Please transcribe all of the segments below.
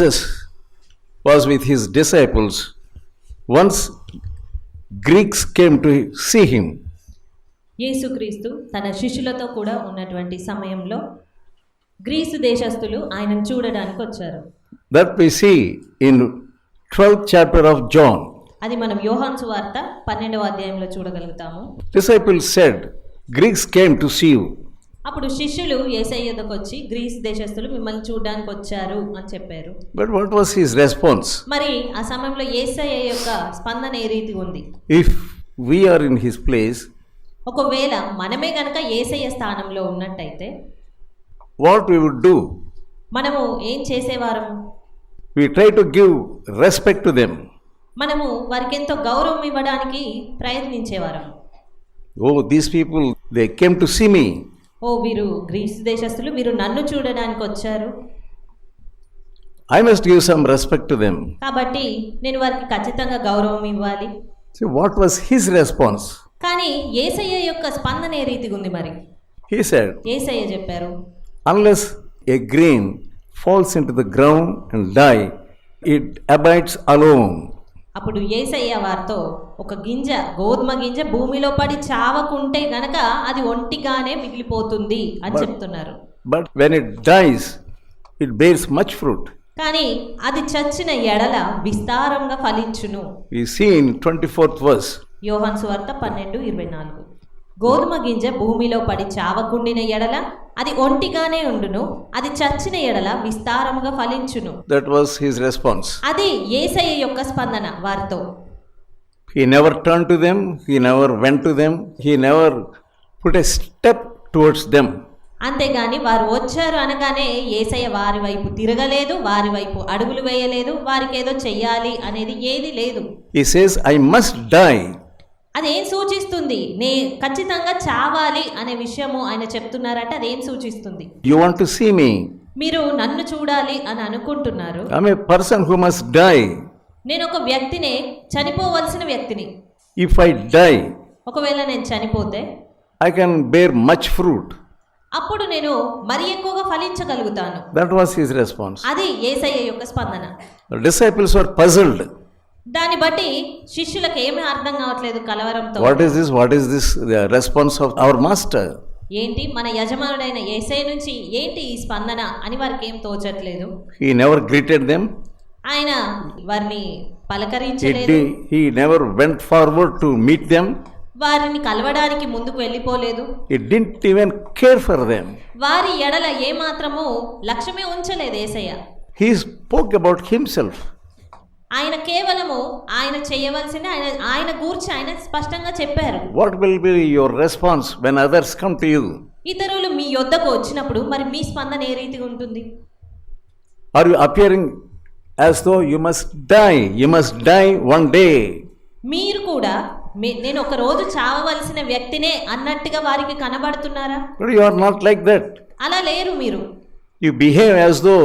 Jesus was with his disciples, once Greeks came to see him. యేసుక్రీస్తు తన శిష్యులతో కూడా ఉన్నటువంటి సమయంలో గ్రీసు దేశస్థులు ఆయనను చూడడానికి వచ్చారు That we see in 12th chapter of John. అది మనం యోహాన్ సువార్త పన్నెండవ అధ్యాయంలో చూడగలుగుతాము Disciples said, Greeks came to see you. అప్పుడు శిష్యులు ఏసయ్యదకు వచ్చి గ్రీస్ దేశస్థులు మిమ్మల్ని చూడడానికి వచ్చారు అని చెప్పారు But what was his response? మరి ఆ సమయంలో ఏసయ్య యొక్క స్పందన ఏ రీతి ఉంది If we are in his place, ఒకవేళ మనమే గనక ఏసయ్య స్థానంలో ఉన్నట్టయితే what we would do? మనము ఏం చేసేవారము We try to give respect to them. మనము వారికి ఎంతో గౌరవం ఇవ్వడానికి ప్రయత్నించేవారం Oh, these people, they came to see me. ఓ వీరు గ్రీస్ దేశస్తులు మీరు నన్ను చూడడానికి వచ్చారు. I must give some respect to them కాబట్టి నేను వారికి ఖచ్చితంగా గౌరవం ఇవ్వాలి. See what was his response కానీ యేసయ్య యొక్క స్పందన ఏ రీతిగా ఉంది మరి? హి సెడ్ యేసయ్య చెప్పారు unless a grain falls into the ground and die it abides alone అప్పుడు ఏసయ్య వారితో ఒక గింజ గోధుమ గింజ భూమిలో పడి చావకుంటే గనక అది ఒంటిగానే మిగిలిపోతుంది అని చెప్తున్నారు But when it dies, it bears much fruit. కానీ అది చచ్చిన ఎడల విస్తారంగా ఫలించును see in 24th verse. యోహాన్ సువార్త పన్నెండు ఇరవై నాలుగు గోధుమ గింజ భూమిలో పడి చావకుండిన ఎడల అది ఒంటిగానే ఉండును అది చచ్చిన ఎడల విస్తారముగా ఫలించును That was his response. అది ఏసయ్య యొక్క స్పందన వారితో He never turned to them, he never went to them, he never put a step towards them. అంతేగాని వారు వచ్చారు అనగానే ఏసయ్య వారి వైపు తిరగలేదు వారి వైపు అడుగులు వేయలేదు వారికి ఏదో చెయ్యాలి అనేది ఏది లేదు He says, I must die. అదేం సూచిస్తుంది నే ఖచ్చితంగా చావాలి అనే విషయము ఆయన చెప్తున్నారంటే అదేం సూచిస్తుంది You want to see me? మీరు నన్ను చూడాలి అని అనుకుంటున్నారు I'm a person who must die. నేను ఒక వ్యక్తినే చనిపోవలసిన వ్యక్తిని If I die, ఒకవేళ నేను చనిపోతే I can bear much fruit. అప్పుడు నేను మరి ఎక్కువగా ఫలించగలుగుతాను That was his response. అది ఏసయ్య యొక్క స్పందన disciples were puzzled. దాని బట్టి శిష్యులకు ఏమీ అర్థం కావట్లేదు కలవరంతో. What is this what is this response of our master ఏంటి? మన యజమానుడైన ఏసై నుంచి ఏంటి ఈ స్పందన అని వారికి ఏం తోచట్లేదు? హి నెవర్ గ్రీటెడ్ దెం ఆయన వారిని పలకరించలేదు. He never went forward to meet them వారిని కలవడానికి ముందుకు వెళ్ళిపోలేదు. It didn't even care for them వారి ఎడల ఏ మాత్రమో లక్ష్యమే ఉంచలేదు Yesayya he spoke about himself ఆయన కేవలము ఆయన చేయవలసిన ఆయన ఆయన గురించి ఆయన స్పష్టంగా చెప్పారు. What will be your response when others come to you ఇతరులు మీ యొద్దకు వచ్చినప్పుడు మరి మీ స్పందన ఏ రీతిగా ఉంటుంది? Are you appearing as though you must die you must die one day మీరు కూడా నేను ఒక రోజు చావవలసిన వ్యక్తినే అన్నట్టుగా వారికి కనబడుతున్నారా? You are not like that అలా లేరు మీరు. You behave as though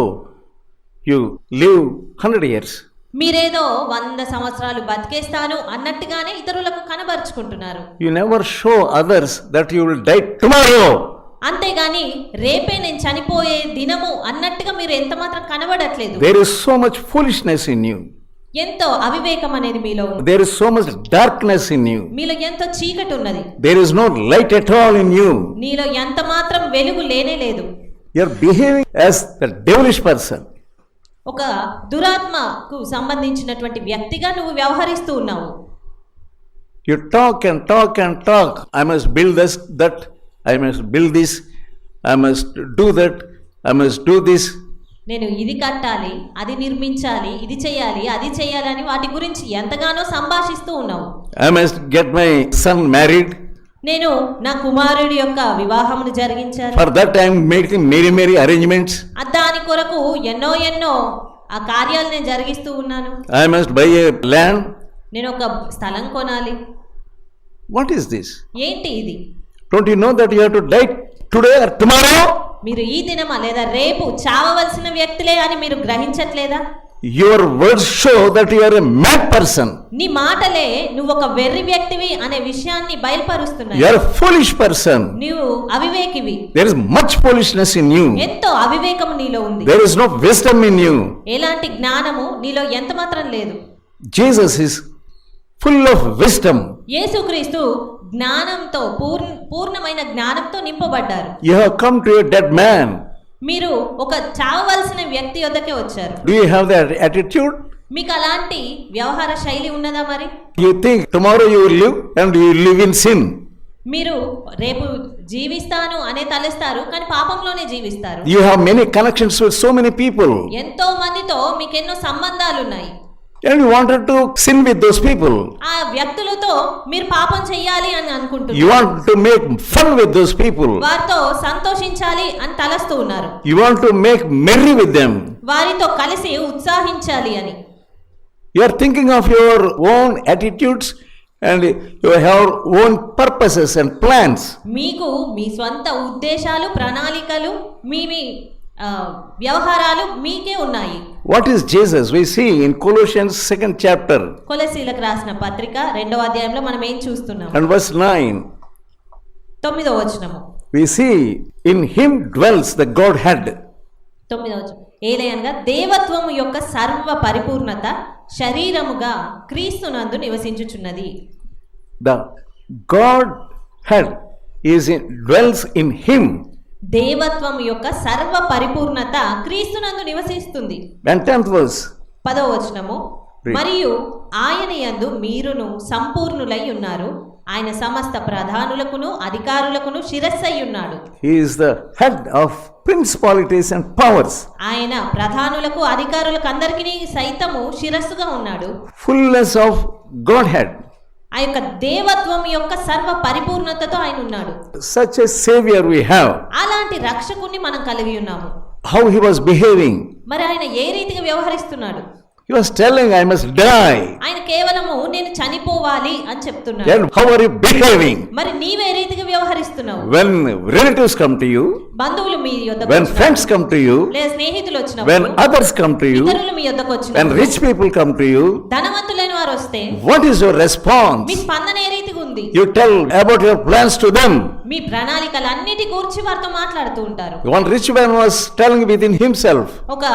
you live 100 years మీరేదో వంద సంవత్సరాలు బతికేస్తాను అన్నట్టుగానే ఇతరులకు కనబరుచుకుంటున్నారు. You never show others that you will die tomorrow అంతేగాని రేపే నేను చనిపోయే దినము అన్నట్టుగా మీరు ఎంత మాత్రం కనబడట్లేదు. There so much foolishness in you ఎంతో అవివేకం అనేది మీలో ఉంది. There is so much darkness in you మీలో ఎంతో చీకటి ఉన్నది there is no light at all in you నీలో ఎంత మాత్రం వెలుగు లేనే లేదు. You are behaving as the devilish person ఒక దురాత్మకు సంబంధించినటువంటి వ్యక్తిగా నువ్వు వ్యవహరిస్తూ ఉన్నావు. You talk and talk and talk I must build this that I must build this I must do that I must do this నేను ఇది కట్టాలి అది నిర్మించాలి ఇది చేయాలి అది చేయాలని వాటి గురించి ఎంతగానో సంభాషిస్తూ ఉన్నావు. I must get my son married నేను నా కుమారుడి యొక్క వివాహమును జరిగించాను. For that I am making arrangements అద్దాని కొరకు ఎన్నో ఎన్నో ఆ కార్యాలు నేను జరిగిస్తూ ఉన్నాను. I must buy a land నేను ఒక స్థలం కొనాలి. వాట్ ఈస్ దిస్ ఏంటి ఇది? Don't you know that you have to die today or tomorrow మీరు ఈ దినమా లేదా రేపు చావవలసిన వ్యక్తులే అని మీరు గ్రహించట్లేదా? Your words show that you are a mad person. నీ మాటలే నువ్వు ఒక వెర్రి వ్యక్తివి అనే విషయాన్ని are a foolish person. నీవు అవివేకివి There is much foolishness in you. ఎంతో అవివేకం నీలో ఉంది There is no wisdom in you. ఎలాంటి జ్ఞానము నీలో ఎంత మాత్రం లేదు Jesus is full of wisdom. యేసుక్రీస్తు జ్ఞానంతో పూర్ణ పూర్ణమైన జ్ఞానంతో నింపబడ్డారు You have come to a dead man. మీరు ఒక చావవలసిన వ్యక్తి వద్దకి వచ్చారు. Do you have that attitude మీకు అలాంటి వ్యవహార శైలి ఉన్నదా మరి? You think tomorrow you will live and you live in sin మీరు రేపు జీవిస్తాను అనే తలుస్తారు కానీ పాపంలోనే జీవిస్తారు. You have many connections with so many people ఎంతో మందితో మీకు ఎన్నో సంబంధాలు ఉన్నాయి And you wanted to sin with those people. ఆ వ్యక్తులతో మీరు పాపం చెయ్యాలి అని You అనుకుంటున్నారు want to make fun with those people. వారితో సంతోషించాలి అని తలస్తూ ఉన్నారు You want to make merry with them. వారితో కలిసి ఉత్సాహించాలి అని You are thinking of your own attitudes and you have own purposes and plans. మీకు మీ స్వంత ఉద్దేశాలు ప్రణాళికలు మీ మీ వ్యవహారాలు మీకే ఉన్నాయి. What is Jesus we see in Colossians second chapter కొలసీలకు రాసిన పత్రిక రెండవ అధ్యాయంలో మనం ఏం చూస్తున్నాం? అండ్ వర్స్ 9 తొమ్మిదవ వచనము. We see in him dwells the Godhead తొమ్మిదవ వచనం ఏదైనా దేవత్వము యొక్క సర్వ పరిపూర్ణత శరీరముగా క్రీస్తునందు నివసించుచున్నది. The Godhead is in dwells in him దేవత్వము యొక్క సర్వ పరిపూర్ణత క్రీస్తునందు నివసిస్తుంది And tenth verse. పదో వచనము మరియు ఆయన యందు మీరును సంపూర్ణులై ఉన్నారు ఆయన సమస్త ప్రధానులకును అధికారులకును శిరస్సై ఉన్నాడు is the head of principalities and powers. ఆయన ప్రధానులకు అధికారులకు అందరికీ సైతము శిరస్సుగా ఉన్నాడు Fullness of Godhead. ఆ యొక్క దేవత్వం యొక్క సర్వ పరిపూర్ణతతో ఆయన ఉన్నాడు Such a Savior we have. అలాంటి రక్షకుణ్ణి మనం కలిగి ఉన్నాము How he was behaving. మరి ఆయన ఏ రీతిగా వ్యవహరిస్తున్నాడు He was telling, I must die. ఆయన కేవలము నేను చనిపోవాలి అని చెప్తున్నాడు Then how are you behaving? మరి నీవే రీతిగా వ్యవహరిస్తున్నావు When relatives come to you, బంధువులు మీ యొద్దకు when friends come to you, లేదా స్నేహితులు when వచ్చినప్పుడు others come to you, ఇతరులు మీ యొద్దకు when వచ్చినప్పుడు rich people come to you, ధనవంతులైన వారు వస్తే what is your response? మీ స్పందన ఏ రీతిగా ఉంది You tell about your plans to them. మీ ప్రణాళికలన్నిటి గూర్చి వారితో మాట్లాడుతూ ఉంటారు One rich man was telling within himself, ఒక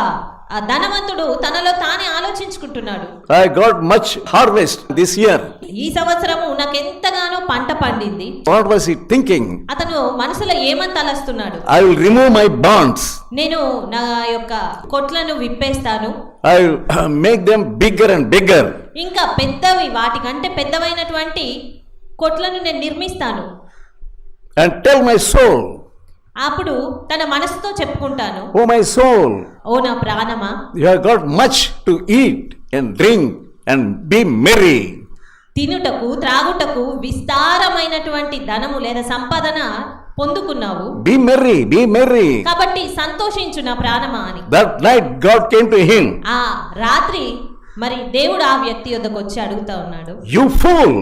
ఆ ధనవంతుడు తనలో తానే ఆలోచించుకుంటున్నాడు I got much harvest this year. ఈ సంవత్సరము నాకు ఎంతగానో పంట పండింది What was he thinking? అతను మనసులో ఏమని తలస్తున్నాడు I will remove my bonds. నేను నా యొక్క కొట్లను విప్పేస్తాను will make them bigger and bigger. ఇంకా పెద్దవి వాటికంటే పెద్దవైనటువంటి కొట్లను నేను నిర్మిస్తాను And tell my soul, అప్పుడు తన మనసుతో చెప్పుకుంటాను Oh my soul, ఓ నా ప్రాణమా you have got much to eat and drink and be merry. తినుటకు త్రాగుటకు విస్తారమైనటువంటి ధనము లేదా సంపాదన పొందుకున్నావు Be merry, be merry. కాబట్టి సంతోషించు నా ప్రాణమా అని That night God came to him. ఆ రాత్రి మరి దేవుడు ఆ వ్యక్తి యొద్దకు వచ్చి అడుగుతా ఉన్నాడు You fool,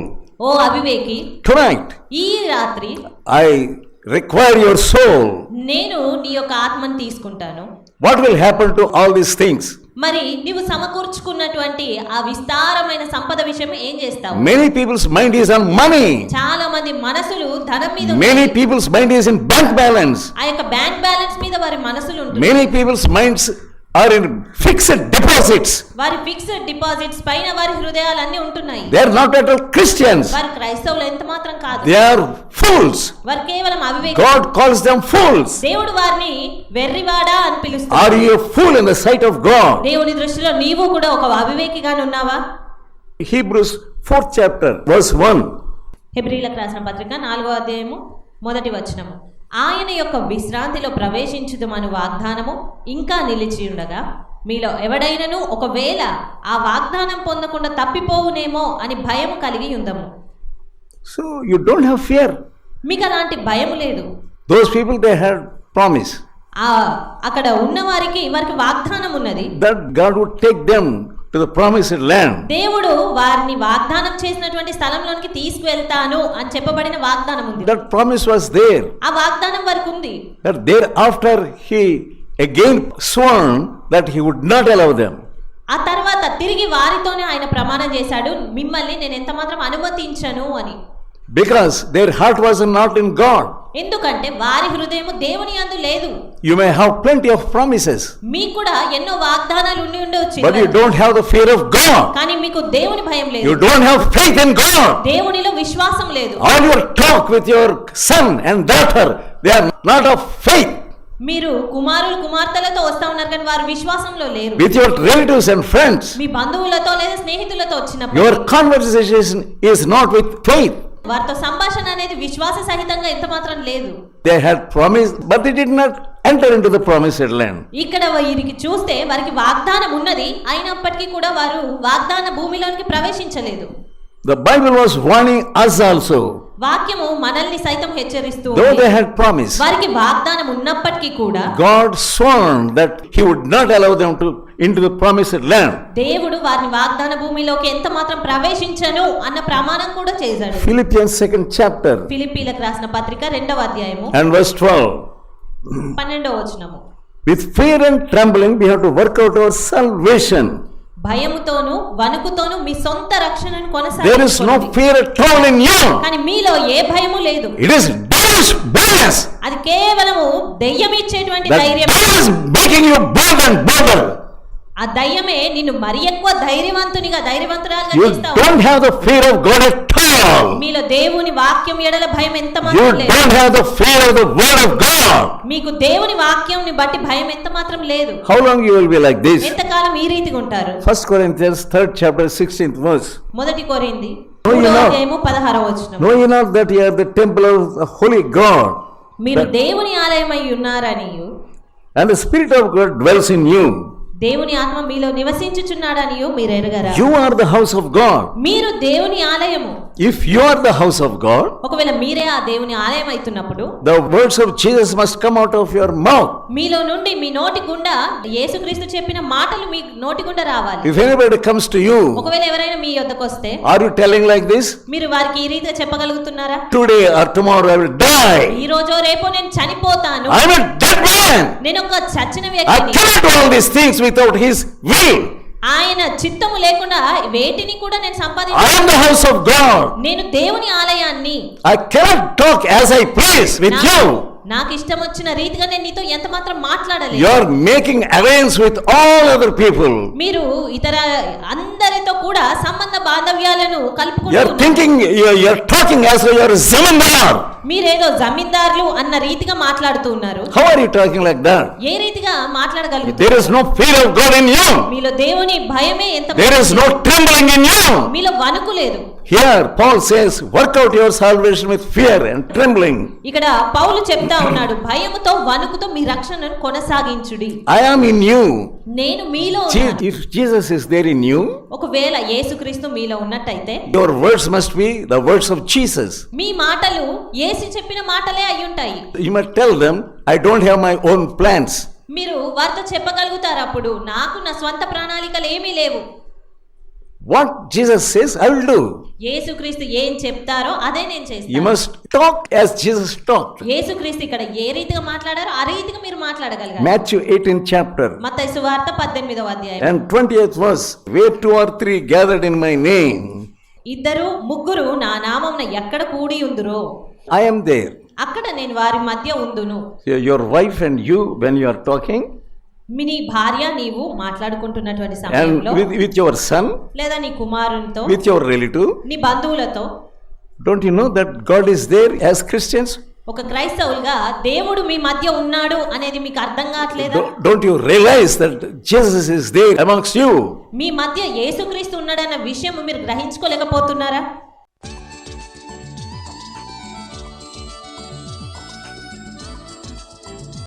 ఓ అవివేకి tonight ఈ రాత్రి I require your soul. నేను నీ యొక్క ఆత్మను తీసుకుంటాను What will happen to all these things? మరి నీవు సమకూర్చుకున్నటువంటి ఆ విస్తారమైన సంపద విషయం ఏం చేస్తావు Many people's mind is on money. చాలా మంది మనసులు ధనం మీద. Many people's mind is in bank balance. ఆ యొక్క బ్యాంక్ బ్యాలెన్స్ మీద వారి మనసులు ఉంటుంది Many people's minds are in fixed deposits. వారి ఫిక్స్డ్ డిపాజిట్స్ పైన వారి హృదయాలు అన్ని ఉంటున్నాయి They are not at all Christians. వారు క్రైస్తవులు ఎంత మాత్రం కాదు They are fools. వారు కేవలం అవివేక God calls them fools. దేవుడు వారిని వెర్రివాడా అని Are పిలుస్తాడు you a fool in the sight of God? దేవుని దృష్టిలో నీవు కూడా ఒక అవివేకిగానే ఉన్నావా Hebrews 4th chapter, verse 1. హెబ్రిలకు రాసిన పత్రిక నాలుగో అధ్యాయము మొదటి వచనము ఆయన యొక్క విశ్రాంతిలో ప్రవేశించుదమను వాగ్దానము ఇంకా నిలిచి ఉండగా మీలో ఎవడైనను ఒకవేళ ఆ వాగ్దానం పొందకుండా తప్పిపోవునేమో అని భయం కలిగి ఉందము So you don't have fear. మీకు అలాంటి భయం లేదు Those people they had promise ఆ అక్కడ ఉన్న వారికి వారికి వాగ్దానం ఉన్నది that God would take them to the promised land. దేవుడు వారిని వాగ్దానం చేసినటువంటి స్థలంలోనికి తీసుకువెళ్తాను అని చెప్పబడిన వాగ్దానం ఉంది That promise was there. ఆ వాగ్దానం వారికి ఉంది That thereafter he again sworn that he would not allow them. ఆ తర్వాత తిరిగి వారితోనే ఆయన ప్రమాణం చేశాడు మిమ్మల్ని నేను ఎంత మాత్రం అనుమతించను అని Because their heart was not in God. ఎందుకంటే వారి హృదయం దేవుని అందు లేదు You may have plenty of promises, మీకు కూడా ఎన్నో వాగ్దానాలు ఉండి ఉండవచ్చు but you don't have the fear of God. కానీ మీకు దేవుని భయం లేదు You don't have faith in God. దేవునిలో విశ్వాసం లేదు All your talk with your son and daughter, they are not of faith. మీరు కుమారులు కుమార్తెలతో వస్తా ఉన్నారు కానీ వారు విశ్వాసంలో లేరు With your relatives and friends, మీ బంధువులతో లేదా స్నేహితులతో వచ్చినప్పుడు your conversation is not with faith. వారితో సంభాషణ అనేది విశ్వాస సహితంగా ఎంత మాత్రం లేదు They had promised, but they did not enter into the promised land. ఇక్కడ వీరికి చూస్తే వారికి వాగ్దానం ఉన్నది అయినప్పటికీ కూడా వారు వాగ్దాన భూమిలోనికి ప్రవేశించలేదు The Bible was warning us also, వాక్యము మనల్ని సైతం హెచ్చరిస్తూ though ఉంది. they had promised. వారికి వాగ్దానం ఉన్నప్పటికీ కూడా God sworn that He would not allow them to into the promised land. దేవుడు వారిని వాగ్దాన భూమిలోకి ఎంత మాత్రం ప్రవేశించను అన్న ప్రమాణం కూడా చేశాడు Philippians second chapter ఫిలిప్పీలకు రాసిన పత్రిక రెండవ అధ్యాయము and verse 12. పన్నెండవ వచనము With fear and trembling, we have to work out our salvation. భయముతోనూ వణుకుతోనూ మీ సొంత రక్షణను కొనసాగించండి కానీ మీలో ఏ భయము లేదు. అది కేవలము దెయ్యం ఇచ్చేటువంటి ధైర్యం ఇట్ ఆ దయ్యమే నిన్ను మరి ఎక్కువ ధైర్యవంతునిగా ధైర్యవంతురాలుగా చేస్తావు. You don't have the fear of God at all మీలో దేవుని వాక్యం ఎడల భయం ఎంత మాత్రం లేదు. You don't have the fear of the word of God మీకు దేవుని వాక్యంని బట్టి భయం ఎంత మాత్రం లేదు. How long you will be like this ఎంత కాలం ఈ రీతిగా ఉంటారు? First Corinthians 3rd chapter 16th verse మొదటి కొరింథి నో యు నో ఏమో 16వ వచనం. No you know that you are the temple of the holy God మీరు దేవుని ఆలయమై ఉన్నారని and the spirit of God dwells in you దేవుని ఆత్మ మీలో నివసించుచున్నాడని మీరు ఎరగరా You are the house of God. మీరు దేవుని ఆలయము If you are the house of God, ఒకవేళ మీరే ఆ దేవుని ఆలయం అవుతున్నప్పుడు the words of Jesus must come out of your mouth. మీలో నుండి మీ నోటి గుండా యేసుక్రీస్తు చెప్పిన మాటలు మీ నోటి గుండా రావాలి If anybody comes to you, ఒకవేళ ఎవరైనా మీ యొద్దకు వస్తే are you telling like this? మీరు వారికి ఈ రీతిగా చెప్పగలుగుతున్నారా Today or tomorrow I will die. ఈ రోజో రేపో నేను చనిపోతాను I am a dead man. నేను ఒక చచ్చిన I వ్యక్తిని cannot do all these things without His will. ఆయన చిత్తము లేకుండా వేటిని కూడా నేను సంపాదించాను హౌస్ నేను దేవుని ఆలయాన్ని I cannot talk as I please with you నాకు ఇష్టం వచ్చిన రీతిగా నేను నీతో ఎంత మాత్రం మాట్లాడలేదు. You are making alliance with all other people మీరు ఇతర అందరితో కూడా సంబంధ బాంధవ్యాలను కలుపుకుంటున్నారు you are thinking you are talking as you are zamindar మీరు ఏదో అన్న రీతిగా మాట్లాడుతున్నారు how are you talking like that ఏ రీతిగా మాట్లాడగలరు there is no fear of God in you మీలో దేవుని భయమే ఎంత there is no trembling in you మీలో వణుకు లేదు. Here, Paul says, work out your salvation with fear and trembling. ఇక్కడ పౌలు చెప్తా ఉన్నాడు భయముతో వణుకుతో మీ రక్షణను కొనసాగించుడి I am in you. నేను మీలో. If Jesus is there in you, ఒకవేళ యేసుక్రీస్తు మీలో ఉన్నట్టయితే your words must be the words of Jesus. మీ మాటలు యేసు చెప్పిన మాటలే అయి ఉంటాయి You must tell them, I don't have my own plans. మీరు వారితో చెప్పగలుగుతారు అప్పుడు నాకు నా స్వంత ప్రణాళికలు ఏమీ లేవు What Jesus says, I will do. యేసుక్రీస్తు ఏం చెప్తారో అదే నేను చేస్తాను. You must talk as Jesus talked యేసుక్రీస్తు ఇక్కడ ఏ రీతిగా మాట్లాడారో ఆ రీతిగా మీరు మాట్లాడగలగాలి. మాథ్యూ 18 చాప్టర్ మత్తయి సువార్త 18వ అధ్యాయం. And 20th verse where two or 3 gathered in my name ఇద్దరు ముగ్గురు నా నామమున ఎక్కడ కూడి ఉందరో? ఐ యామ్ దేర్ అక్కడ నేను వారి మధ్య ఉందును. Your wife and you when you are talking mini భార్య నీవు మాట్లాడుకుంటున్నటువంటి సంగతి విత్ యాసం లేదా నీ కుమారునితో విత్ యాటు నీ బంధువులతో don't you that good is they as Christians ఒక క్రైస్తవులుగా దేవుడు మీ మధ్య ఉన్నాడు అనేది మీకు అర్థం కావట్లేదు? మీ మధ్య యేసుక్రీస్తు ఉన్నాడన్న విషయం మీరు గ్రహించుకోలేకపోతున్నారా?